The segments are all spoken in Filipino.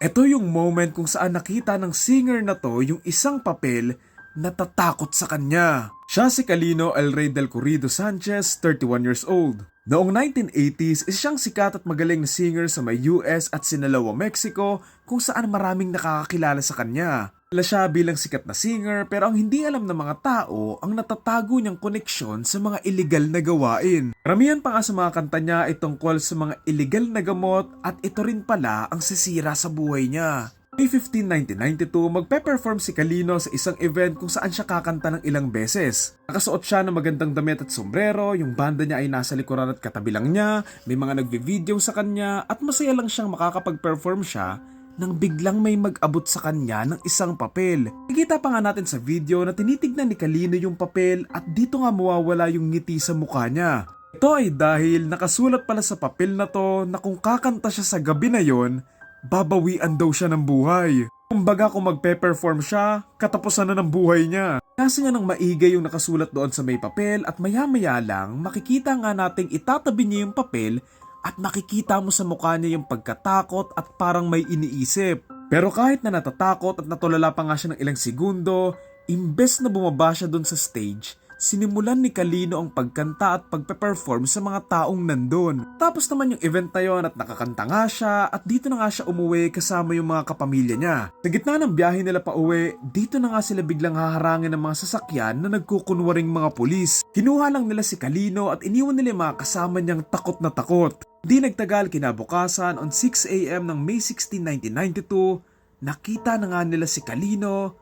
Ito yung moment kung saan nakita ng singer na to yung isang papel na tatakot sa kanya. Siya si Calino El Rey del Corrido Sanchez, 31 years old. Noong 1980s, is siyang sikat at magaling na singer sa may US at Sinaloa, Mexico kung saan maraming nakakakilala sa kanya. Kilala siya bilang sikat na singer pero ang hindi alam ng mga tao ang natatago niyang koneksyon sa mga illegal na gawain. Karamihan pa nga sa mga kanta niya ay tungkol sa mga illegal na gamot at ito rin pala ang sisira sa buhay niya. May 15, 1992, magpe-perform si Kalino sa isang event kung saan siya kakanta ng ilang beses. Nakasuot siya ng magandang damit at sombrero, yung banda niya ay nasa likuran at katabi lang niya, may mga nagvi-video sa kanya at masaya lang siyang makakapag-perform siya nang biglang may mag-abot sa kanya ng isang papel. Nakikita pa nga natin sa video na tinitignan ni Kalino yung papel at dito nga mawawala yung ngiti sa mukha niya. Ito ay dahil nakasulat pala sa papel na to na kung kakanta siya sa gabi na yon, babawian daw siya ng buhay. Kumbaga kung magpe-perform siya, katapusan na ng buhay niya. Kasi nga nang maigay yung nakasulat doon sa may papel at maya-maya lang makikita nga nating itatabi niya yung papel at makikita mo sa mukha niya yung pagkatakot at parang may iniisip. Pero kahit na natatakot at natulala pa nga siya ng ilang segundo, imbes na bumaba siya doon sa stage, sinimulan ni Kalino ang pagkanta at pagpe-perform sa mga taong nandun. Tapos naman yung event na yon at nakakanta nga siya at dito na nga siya umuwi kasama yung mga kapamilya niya. Sa gitna ng biyahe nila pa uwi, dito na nga sila biglang haharangin ng mga sasakyan na nagkukunwaring mga pulis. Kinuha lang nila si Kalino at iniwan nila yung mga kasama niyang takot na takot. Di nagtagal kinabukasan on 6am ng May 16, 1992, nakita na nga nila si Kalino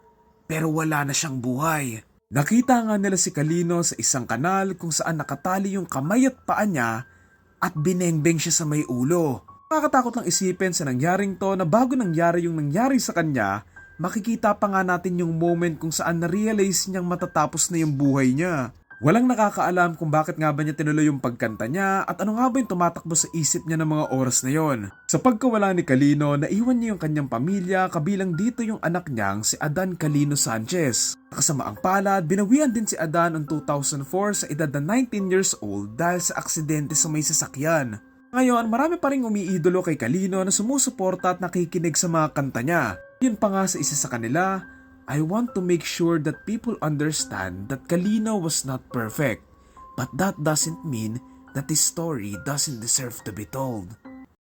pero wala na siyang buhay. Nakita nga nila si Kalino sa isang kanal kung saan nakatali yung kamay at paa niya at binengbeng siya sa may ulo. Nakakatakot lang isipin sa nangyaring to na bago nangyari yung nangyari sa kanya, makikita pa nga natin yung moment kung saan na-realize niyang matatapos na yung buhay niya. Walang nakakaalam kung bakit nga ba niya tinuloy yung pagkanta niya at ano nga ba yung tumatakbo sa isip niya ng mga oras na yon. Sa pagkawala ni Kalino, naiwan niya yung kanyang pamilya kabilang dito yung anak niyang si Adan Kalino Sanchez. Kasama ang palad, binawian din si Adan noong 2004 sa edad na 19 years old dahil sa aksidente sa may sasakyan. Ngayon, marami pa rin umiidolo kay Kalino na sumusuporta at nakikinig sa mga kanta niya. Yun pa nga sa isa sa kanila, I want to make sure that people understand that Kalino was not perfect, but that doesn't mean that his story doesn't deserve to be told.